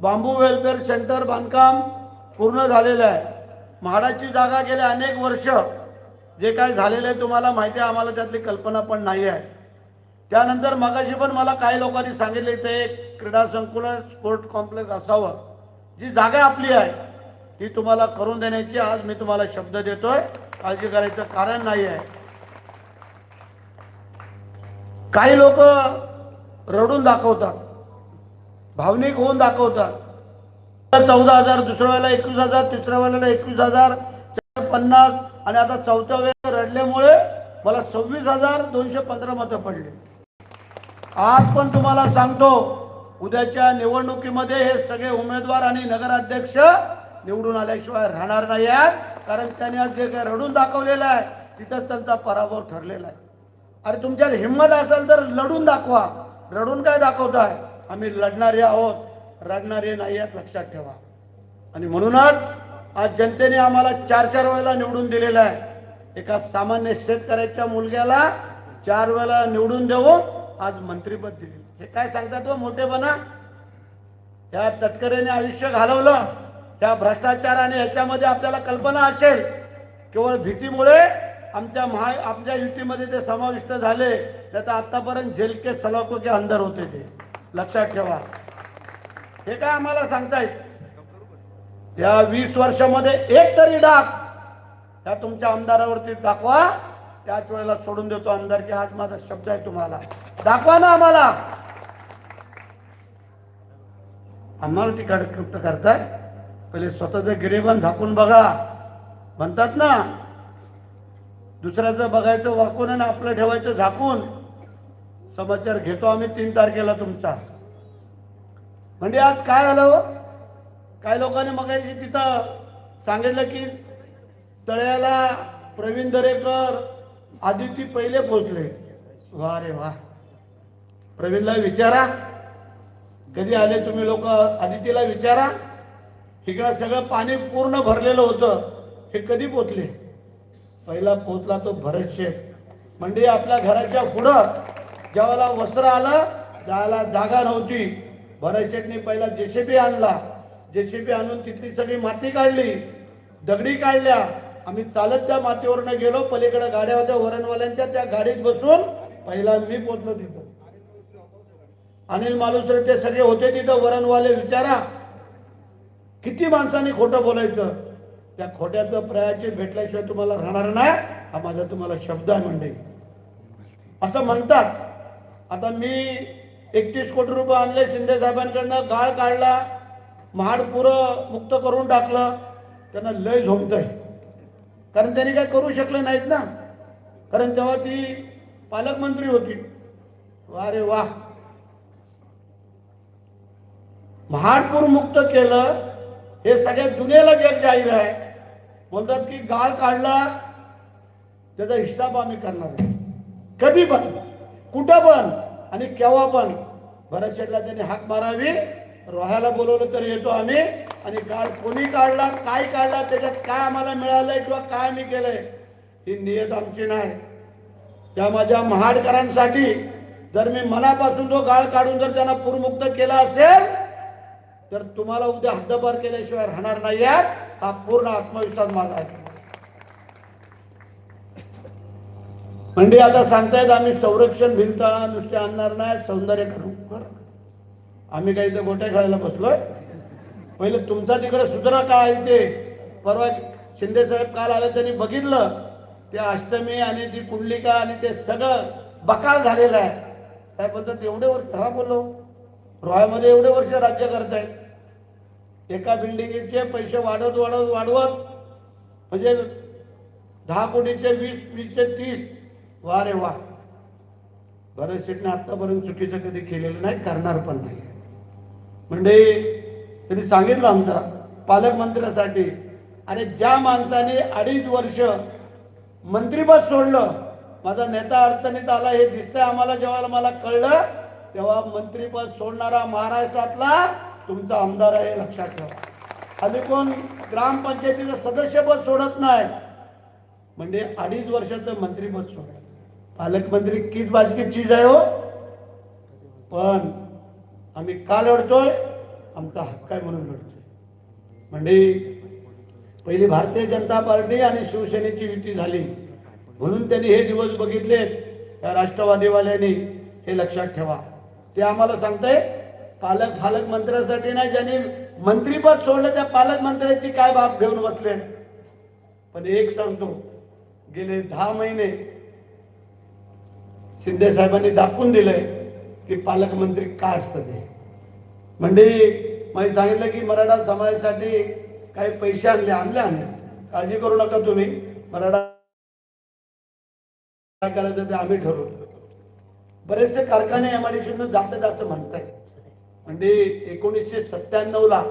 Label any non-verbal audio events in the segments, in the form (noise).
बांबू welfare centre बांधकाम पूर्ण झालेलं आहे. म्हाडाची जागा गेले अनेक वर्ष जे काय झालेलं आहे तुम्हाला माहिती आहे आम्हाला त्यातली कल्पना पण नाही आहे. त्यानंतर मगाशी पण मला काही लोकांनी सांगितले ते एक क्रीडा संकुलन स्पोर्ट कॉम्प्लेक्स असावं. जी जागा आपली आहे ती तुम्हाला करून देण्याची आज मी तुम्हाला शब्द देतोय. काळजी करायचं कारण नाही आहे. काही लोक रडून दाखवतात. भावनिक होऊन दाखवतात. चौदा हजार दुसऱ्या वेळेला एकवीस हजार तिसऱ्या वेळेला एकवीस हजार चारशे पन्नास आणि आता चौथ्या वेळेला रडल्यामुळे मला सव्वीस हजार दोनशे पंधरा मतं पडले. आज पण तुम्हाला सांगतो उद्याच्या निवडणुकीमध्ये हे सगळे उमेदवार आणि नगराध्यक्ष निवडून आल्याशिवाय राहणार नाही आहेत. कारण त्यांनी आज जे काही रडून दाखवलेलं आहे तिथंच त्यांचा पराभव ठरलेला आहे. अरे तुमच्यात हिंमत असेल तर लढून दाखवा. रडून काय दाखवताय? आम्ही लढणारे आहोत रडणारे नाही आहेत लक्षात ठेवा. आणि म्हणूनच आज जनतेने आम्हाला चार चार वेळेला निवडून दिलेलं आहे. एका सामान्य शेतकऱ्याच्या मुलग्याला चार वेळेला निवडून देऊन आज मंत्रीपद दिले हे काय सांगतात हो मोठेपणा? त्या तटकरेने आयुष्य घालवलं त्या भ्रष्टाचार आणि ह्याच्यामध्ये आपल्याला कल्पना असेल. केवळ भीतीमुळे आमच्या महा आमच्या युतीमध्ये ते समाविष्ट झाले त्याचा आतापर्यंत झेलके के के अंदर होते ते. लक्षात ठेवा. हे काय आम्हाला सांगतायत? या वीस वर्षामध्ये एक तरी डाक त्या तुमच्या आमदारावरती दाखवा. त्याच वेळेला सोडून देतो आमदारची हाच माझा शब्द आहे तुम्हाला. दाखवा ना आम्हाला. आम्हाला ती कडकृप्त करताय. पहिले स्वतःचं गिरेबन झाकून बघा. म्हणतात ना दुसऱ्याचं बघायचं वाकून आणि आपलं ठेवायचं झाकून. समाचार घेतो आम्ही तीन तारखेला तुमचा. म्हणजे आज काय झालं हो? काही लोकांनी मग तिथं सांगितलं की तळ्याला प्रवीण दरेकर आदिती पहिले पोचले वा रे वा. प्रवीणला विचारा. कधी आले तुम्ही लोक? आदितीला विचारा. इकडं सगळं पाणी पूर्ण भरलेलं होतं. हे कधी पोचले पहिला पोचला तो भरत शेख म्हणजे आपल्या घराच्या पुढं ज्यावेळेला वस्त्र आलं जायला जागा नव्हती. भरत पहिला जेसीबी आणला. जेसीबी आणून तिथली सगळी माती काढली. दगडी काढल्या. आम्ही चालत त्या मातीवरनं गेलो. पलीकडे गाड्या होत्या वरणवाल्यांच्या. त्या गाडीत बसून पहिला मी पोचलो तिथं. अनिल मालुसरे ते सगळे होते तिथं. वरणवाले विचारा. किती माणसांनी खोटं बोलायचं? त्या खोट्याचं प्रयाचे भेटल्याशिवाय तुम्हाला राहणार नाही. हा माझा तुम्हाला शब्द आहे म्हणजे असं म्हणतात. आता मी एकतीस कोटी रुपये आणले शिंदे साहेबांकडनं गाळ काढला महाड पुरं मुक्त करून टाकलं त्यांना लय झोपतंय कारण त्यांनी काय करू शकले नाहीत ना. कारण तेव्हा ती पालकमंत्री होती. वा. रे वा महाडपूर मुक्त केलं हे सगळ्या दुनियेला जग जाहीर आहे. बोलतात की गाळ काढला त्याचा हिसाब आम्ही करणार कधी पण. कुठं पण आणि केव्हा पण भरत शेटला त्यांनी हाक मारावी रोहायला बोलवलं तर येतो आम्ही. आणि गाळ कोणी काढला काय काढला त्याच्यात काय आम्हाला मिळालंय किंवा काय मी केलंय ही नियत आमची नाही. त्या माझ्या महाडकरांसाठी जर मी मनापासून तो गाळ काढून जर त्यांना पूरमुक्त केला असेल तर तुम्हाला उद्या हद्दपार केल्याशिवाय राहणार नाही हा पूर्ण आत्मविश्वास माझा आहे. म्हणजे आता सांगतायत आम्ही संरक्षण भिंत नुसते आणणार नाही सौंदर्य करू आम्ही काही इथं गोट्या खेळायला बसलोय. पहिले तुमचा तिकडे सूचना काय आहे ते? परवा शिंदे साहेब काल आले त्यांनी बघितलं. ते अष्टमी आणि ती कुंडलिका आणि ते सगळं बकाल झालेलं आहे. साहेब बोलतात एवढे वर्ष हा बोललो. रोह्यामध्ये एवढे वर्ष राज्य करतायत. एका बिल्डिंगचे पैसे वाढवत वाढवत वाढवत म्हणजे दहा कोटीचे वीस वीसचे तीस वा रे वा. भरत शेटने आतापर्यंत चुकीचं कधी केलेलं नाही करणार पण नाही. म्हणजे त्यांनी सांगितलं आमचा पालकमंत्र्यासाठी अरे ज्या माणसाने अडीच वर्ष मंत्रीपद सोडलं माझा नेता अडचणीत आला हे दिसतंय आम्हाला जेव्हा मला कळलं तेव्हा मंत्रीपद सोडणारा महाराष्ट्रातला तुमचा आमदार आहे लक्षात ठेवा. आणि कोण ग्रामपंचायतीचं सदस्यपद सोडत नाही. म्हणजे अडीच वर्षाचं मंत्रीपद सोडलं. पालकमंत्री किस बाजकी चीज आहे हो? पण आम्ही का लढतोय? आमचा हक्क आहे म्हणून लढतोय. म्हणजे पहिली भारतीय जनता पार्टी आणि शिवसेनेची युती झाली. म्हणून त्यांनी हे दिवस बघितले. या राष्ट्रवादीवाल्यांनी हे लक्षात ठेवा. ते आम्हाला सांगताय पालक पालक मंत्र्यासाठी नाही ज्यांनी मंत्रीपद सोडलं त्या पालकमंत्र्याची काय बाब घेऊन बसले? पण एक सांगतो गेले दहा महिने शिंदे साहेबांनी दाखवून दिलंय की पालकमंत्री काय असतं ते म्हणजे मी सांगितलं की मराठा समाजासाठी काही पैसे आणले आणले आणले. काळजी करू नका तुम्ही. मराठा काय करायचं ते आम्ही ठरवू. बरेचसे कारखाने एमआयडीसीतून जातात असं म्हणताय म्हणजे एकोणीसशे सत्त्याण्णव ला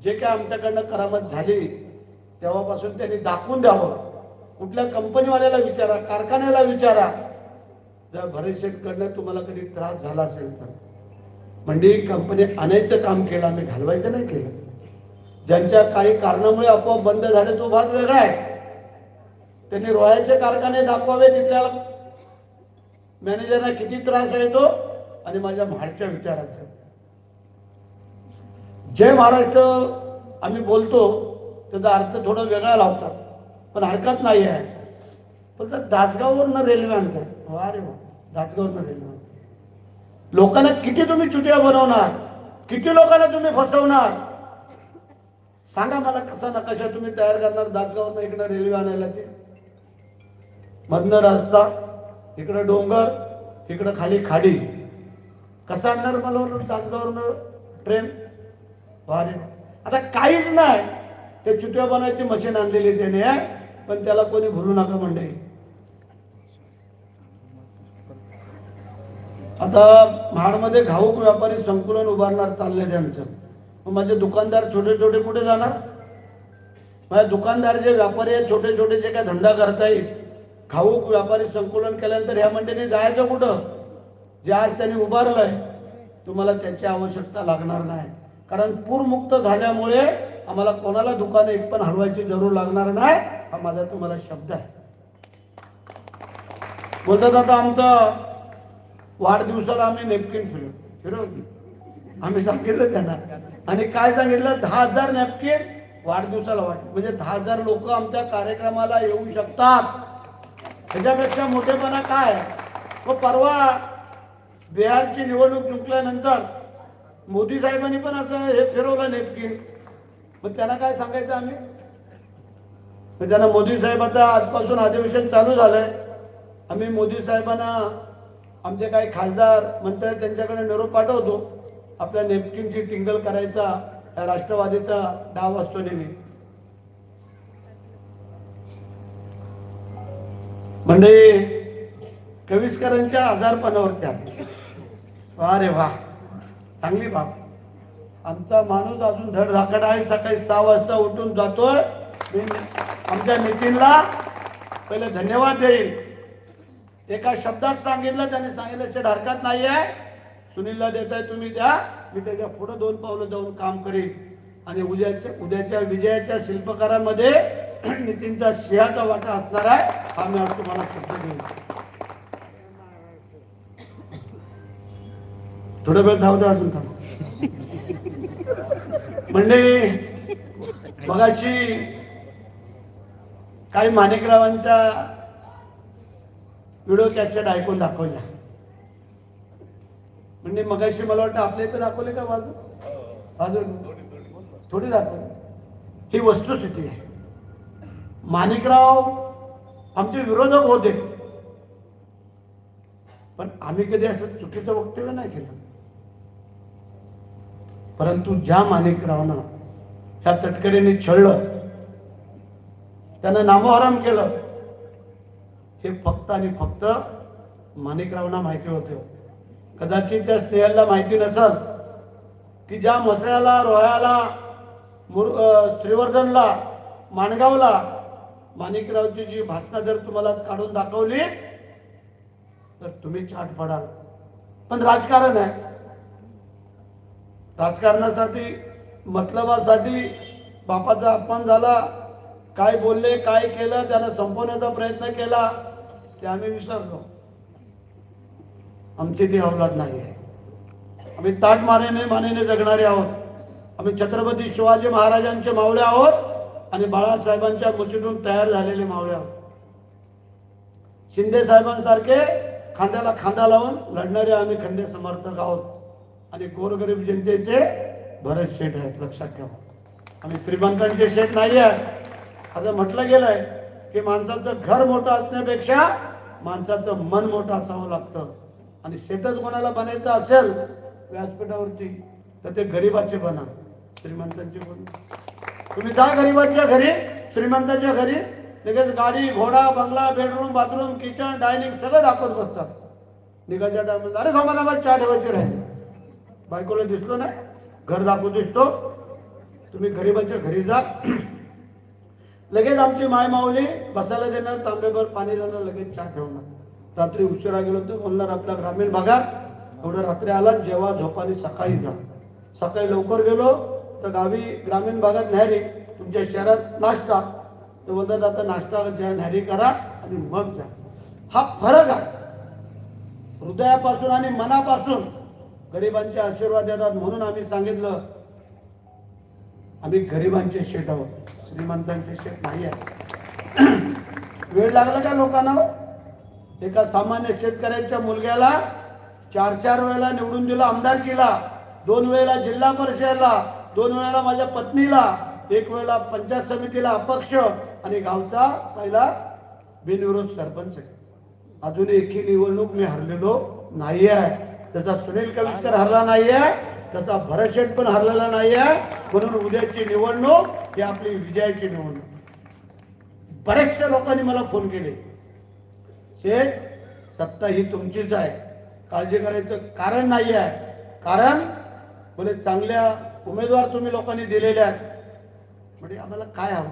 जे काय आमच्याकडनं करामत झाली तेव्हापासून त्यांनी दाखवून द्यावं. कुठल्या कंपनीवाल्याला विचारा कारखान्याला विचारा. जर भरेशेटकडनं तुम्हाला कधी त्रास झाला असेल तर. म्हणजे कंपनी आणायचं काम केलं आम्ही घालवायचं नाही केलं. ज्यांच्या काही कारणामुळे आपोआप बंद झाले तो भाग वेगळा आहे. त्यांनी रोयाचे कारखाने दाखवावे तिथल्या मॅनेजरना किती त्रास येतो आणि माझ्या म्हाडच्या विचाराचा. जय महाराष्ट्र आम्ही बोलतो त्याचा अर्थ थोडा वेगळा लावतात पण हरकत नाही आहे. फक्त दासगाववरनं रेल्वे आणतात. वा रे वा. दासगाववरनं रेल्वे लोकांना किती तुम्ही चुट्या बनवणार? किती लोकांना तुम्ही फसवणार? सांगा मला कसा नकाशा तुम्ही तयार करणार? दासगावनं इकडं रेल्वे आणायला ते. मधनं रस्ता इकडं डोंगर इकडं खाली खाडी. कसा आणणार मला दासगावरनं? ट्रेन? वा आता काहीच नाही. ते चुट्या बनवायची मशीन आणलेली त्याने पण त्याला कोणी भरू नका म्हणते आता महाडमध्ये घाऊक व्यापारी संकुलन उभारणार चाललंय त्यांचं. मग माझे दुकानदार छोटे छोटे कुठे जाणार? माझे दुकानदार जे व्यापारी आहेत छोटे छोटे जे काय धंदा करता येईल घाऊक व्यापारी संकुलन केल्यानंतर ह्या मंडळीने जायचं कुठं? जे आज त्यांनी उभारलंय तुम्हाला त्याची आवश्यकता लागणार नाही. कारण पूरमुक्त झाल्यामुळे आम्हाला कोणाला दुकान एक पण हलवायची जरूर लागणार नाही हा माझा तुम्हाला शब्द आहे. बोलतात आता आमचं वाढदिवसाला आम्ही नेपकिन फिरव फिरवली आम्ही सांगितलं त्यांना. आणि काय सांगितलं? दहा हजार नॅपकिन वाढदिवसाला वाट म्हणजे दहा हजार लोक आमच्या कार्यक्रमाला येऊ शकतात. ह्याच्यापेक्षा मोठेपणा काय? व परवा बिहारची निवडणूक जिंकल्यानंतर मोदी साहेबांनी पण असं हे फिरवलं नेपकिन मग त्यांना काय सांगायचं आम्ही? मग त्यांना मोदी साहेबांचं आजपासून अधिवेशन चालू झालंय. आम्ही मोदी साहेबांना आमचे काही खासदार मंत्री त्यांच्याकडे निरोप पाठवतो. आपल्या नेपकिनची टिंगल करायचा या राष्ट्रवादीचा डाव असतो नेहमी. म्हणजे कविस्करांच्या आजारपणावरती आले वा रे वा. चांगली बाब. आमचा माणूस अजून धडधाकड आहे. सकाळी सहा वाजता उठून जातोय. आमच्या नितीनला पहिले धन्यवाद देईल एका शब्दात सांगितलं त्याने सांगितल्याच्या हरकत नाही आहे. सुनीलला देताय तुम्ही द्या. मी त्याच्या पुढे दोन पावलं जाऊन काम करेन. आणि उद्याच्या उद्याच्या विजयाच्या शिल्पकारामध्ये (clears throat) नितीनचा सिंहाचा वाटा असणार आहे हा मी आज तुम्हाला शब्द घेऊन थोडा वेळ धाव द्या अजून थांब. म्हणजे मगाशी काही माणिकरावांच्या व्हिडिओ कॅसेट ऐकून दाखवल्या म्हणजे मगाशी मला वाटतं आपल्या इथं दाखवले का बाजू? बाजू थोडी दाखवली ही वस्तुस्थिती आहे. माणिकराव आमचे विरोधक होते. पण आम्ही कधी असं चुकीचं वक्तव्य नाही केलं. परंतु ज्या माणिकरावनं ह्या तटकरीने छळलं त्यानं नामोहरम केलं हे फक्त आणि फक्त माणिकरावना माहिती होते. कदाचित त्या स्त्रियांना माहिती नसल की ज्या मसऱ्याला रोयाला मुर श्रीवर्धनला माणगावला माणिकरावची जी भाषणं जर तुम्हाला काढून दाखवली तर तुम्ही चाट पडाल. पण राजकारण आहे. राजकारणासाठी मतलबासाठी बापाचा अपमान झाला. काय बोलले काय केलं त्यानं संपवण्याचा प्रयत्न केला. ते आम्ही विसरलो. आमची ती अवलाद नाही आहे. आम्ही ताट मानेने मानेने जगणारे आहोत. आम्ही छत्रपती शिवाजी महाराजांचे मावळे आहोत आणि बाळासाहेबांच्या मुशीतून तयार झालेले मावळे आहोत. शिंदे साहेबांसारखे खांद्याला खांदा लावून लढणारे आम्ही खंडे समर्थक आहोत. आणि गोरगरीब जनतेचे बरेच शेठ आहेत लक्षात ठेवा. आम्ही श्रीमंतांचे शेठ नाही आहे असं म्हटलं गेलंय की माणसाचं घर मोठं असण्यापेक्षा माणसाचं मन मोठं असावं लागतं. आणि शेतच कोणाला बनायचं असेल व्यासपीठावरती तर ते गरीबाचे बना. श्रीमंतांचे बना. तुम्ही जा गरीबांच्या घरी श्रीमंताच्या घरी. लगेच गाडी घोडा बंगला बेडरूम बाथरूम किचन डायनिंग सगळं दाखवत बसतात. निघायच्या टायमाला अरे मला चहा ठेवायची राहील. बायकोला दिसलो नाही. घर दाखवू दिसतो तुम्ही गरीबाच्या घरी जा. लगेच आमची माय माऊली बसायला देणार तांबेभर पाणी देणार लगेच चहा ठेवणार. रात्री उशिरा गेलो तर म्हणणार आपल्या ग्रामीण भागात एवढं रात्री आला जेव्हा झोपाने सकाळी जा. सकाळी लवकर गेलो तर गावी ग्रामीण भागात न्यारी तुमच्या शहरात नाश्ता. तर म्हणतात आता नाश्ता ज्या न्यारी करा आणि मग जा. हा फरक आहे. हृदयापासून आणि मनापासून गरिबांचे आशीर्वाद देतात म्हणून आम्ही सांगितलं आम्ही गरिबांचे शेट आहोत श्रीमंतांचे शेत नाही आहे. (clears throat) वेळ लागला का लोकांना हो? एका सामान्य शेतकऱ्याच्या मुलग्याला चार चार वेळेला निवडून दिला आमदार केला दोन वेळेला जिल्हा परिषदला दोन वेळेला माझ्या पत्नीला एक वेळेला पंचायत समितीला अपक्ष आणि गावचा पहिला बिनविरोध सरपंच अजून एकही निवडणूक मी हरलेलो नाही आहे त्याचा सुनील कविस्कर हरला नाही आहे त्याचा भरशेट पण हरलेला नाही आहे म्हणून उद्याची निवडणूक ही आपली विजयाची निवडणूक. बऱ्याचशा लोकांनी मला फोन केले. शेठ सत्ता ही तुमचीच आहे. काळजी करायचं कारण नाही आहे कारण बोले चांगल्या उमेदवार तुम्ही लोकांनी दिलेल्या आहेत. म्हणजे आम्हाला काय हवं?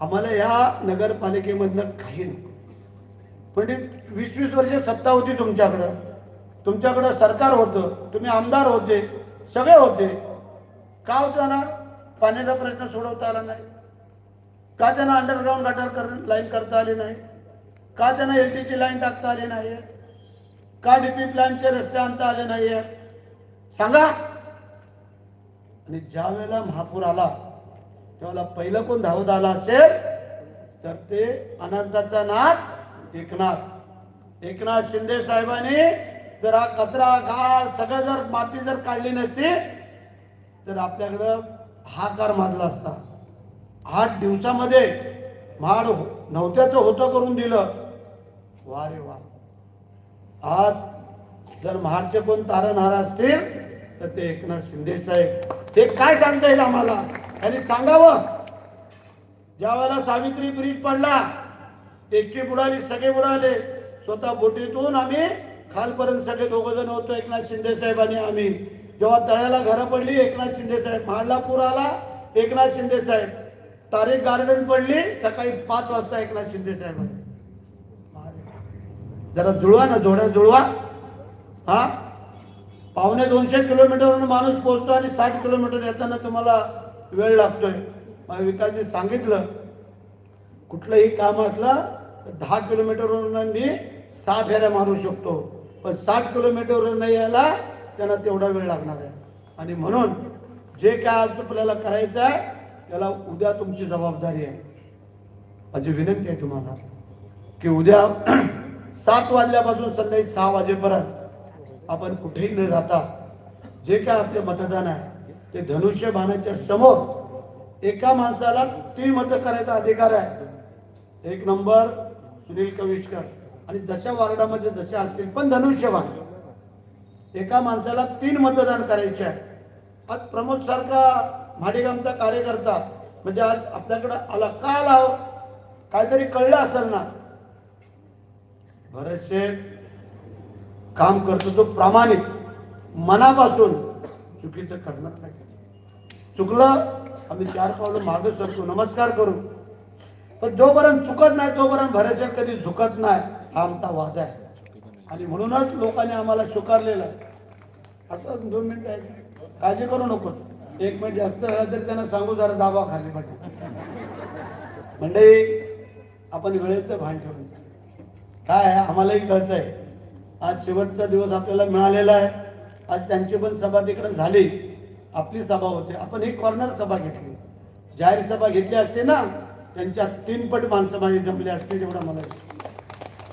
आम्हाला या नगरपालिकेमधनं काही नको. म्हणजे वीस वीस वर्ष सत्ता होती तुमच्याकडं. तुमच्याकडं सरकार होतं. तुम्ही आमदार होते. सगळे होते. का होता ना? पाण्याचा प्रश्न सोडवता आला नाही. का त्यांना अंडरग्राऊंड गटर कर लाईन करता आली नाही? का त्यांना एल टीची लाईन टाकता आली नाही? का डीपी प्लॅनचे रस्ते आणता आले नाही? सांगा. आणि ज्या वेळेला महापूर आला त्यावेळेला पहिलं कोण धावत आला असेल तर ते अनंताचा नाथ एकनाथ. एकनाथ शिंदे साहेबांनी जर हा कचरा गाळ सगळं जर माती जर काढली नसती तर आपल्याकडं हाकार मारला असता. आठ दिवसामध्ये माड हो-, नव्हत्याचं होतं करून दिलं. वा रे वा. आज जर महाडचे कोण तारणहार असतील तर ते एकनाथ शिंदे साहेब. ते काय सांगता येईल आम्हाला? आणि सांगावं. ज्या वेळेला सावित्री ब्रिज पडला एसटी बुडाली सगळे बुडाले. स्वतः बोटीतून आम्ही खालपर्यंत सगळे दोघ जण होतो एकनाथ शिंदे साहेबांनी आम्ही. जेव्हा तळ्याला घरं पडली एकनाथ शिंदे साहेब. महाडला पूर आला एकनाथ शिंदे साहेब. तारीख गार्डन पडली सकाळी पाच वाजता एकनाथ शिंदे साहेब जरा जुळवा ना जोड्या जुळवा. हा? पावणे दोनशे किलोमीटरवरून माणूस पोहोचतो आणि साठ किलोमीटर येताना तुम्हाला वेळ लागतोय. मग विकासने सांगितलं कुठलंही काम असलं तर दहा किलोमीटरवरून मी सहा फेऱ्या मारू शकतो. पण साठ किलोमीटरवर नाही यायला त्यांना तेवढा वेळ लागणार आहे. आणि म्हणून जे काय आज आपल्याला करायचं आहे त्याला उद्या तुमची जबाबदारी आहे. माझी विनंती आहे तुम्हाला की उद्या (clears throat) सात वाजल्यापासून संध्याकाळी सहा वाजेपर्यंत आपण कुठेही न जाता जे काय आपले मतदान आहे ते धनुष्य बाणाच्या समोर एका माणसाला तीन मतं करायचा अधिकार आहे. एक नंबर सुनील कविष्कर. आणि जशा वार्डामध्ये जसे असतील पण धनुष्यबाण एका माणसाला तीन मतदान करायचे आहे. आज प्रमोद सारखा माडेगामचा कार्यकर्ता म्हणजे आज आपल्याकडे आला का आला हो? काहीतरी कळलं असेल ना? बरेचसे काम करतो तो प्रामाणिक. मनापासून चुकीचं करणार नाही. चुकलं आम्ही चार पावलं मागे सरतो नमस्कार करू. पण जोपर्यंत चुकत नाही तोपर्यंत भरेशेट कधी झुकत नाही. हा आमचा वाद आहे. आणि म्हणूनच लोकांनी आम्हाला स्वीकारलेलं आहे. आता दोन मिनिटं आहे काळजी करू नको एक मिनिट जास्त झालं तरी त्यांना सांगू जरा दाबा खाली पाहिजे म्हणजे आपण वेळेचं भान ठेवून काय आहे? आम्हालाही कळतंय. आज शेवटचा दिवस आपल्याला मिळालेला आहे. आज त्यांची पण सभा तिकडे झाली. आपली सभा होते. आपण ही कॉर्नर सभा घेतली. जाहीर सभा घेतली असते ना त्यांच्या तीन पट माणसं माझी जमली असते तेवढं मला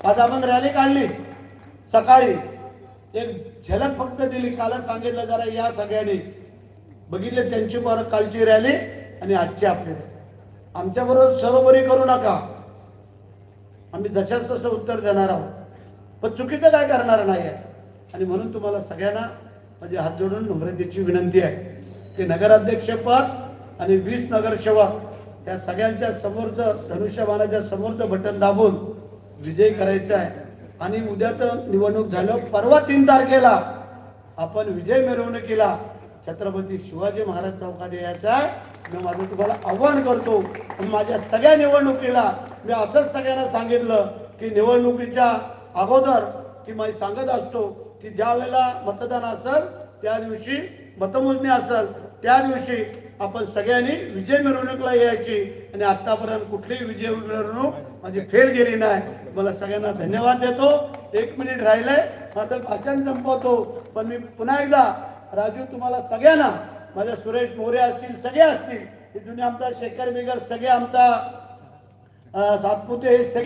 आज आपण रॅली काढली. सकाळी एक झलक फक्त दिली. कालच सांगितलं जरा या सगळ्यांनी. बघितले त्यांची पर कालची रॅली आणि आजची आपली आमच्या आमच्याबरोबर सरोबरी करू नका. आम्ही जशाच तसं उत्तर देणार आहोत. पण चुकीचं काय करणार नाही आहे आणि म्हणून तुम्हाला सगळ्यांना म्हणजे हात जोडून नम्रतेची विनंती आहे की नगराध्यक्षपद आणि वीस नगरसेवक या सगळ्यांच्या समोरचं धनुष्यबाणाच्या समोरचं बटन दाबून विजय करायचा आहे. आणि उद्याचं निवडणूक झालं परवा तीन तारखेला आपण विजय मिरवणुकीला छत्रपती शिवाजी महाराज चौकात यायचा आहे. मी माझं तुम्हाला आव्हान करतो माझ्या सगळ्या निवडणुकीला मी असंच सगळ्यांना सांगितलं की निवडणुकीच्या अगोदर की मी सांगत असतो की ज्या वेळेला मतदान असेल त्या दिवशी मतमोजणी असेल त्या दिवशी आपण सगळ्यांनी विजय मिरवणुकीला यायची आणि आतापर्यंत कुठलीही विजय मिरवणूक माझी फेल गेली नाही. मला सगळ्यांना धन्यवाद देतो. एक मिनिट राहिलंय. माझं भाषण संपवतो. पण मी पुन्हा एकदा राजू तुम्हाला सगळ्यांना माझ्या सुरेश मोरे असतील सगळे असतील जुने आमचा शेखर बिगर सगळे आमचा सातपुते हे सगळे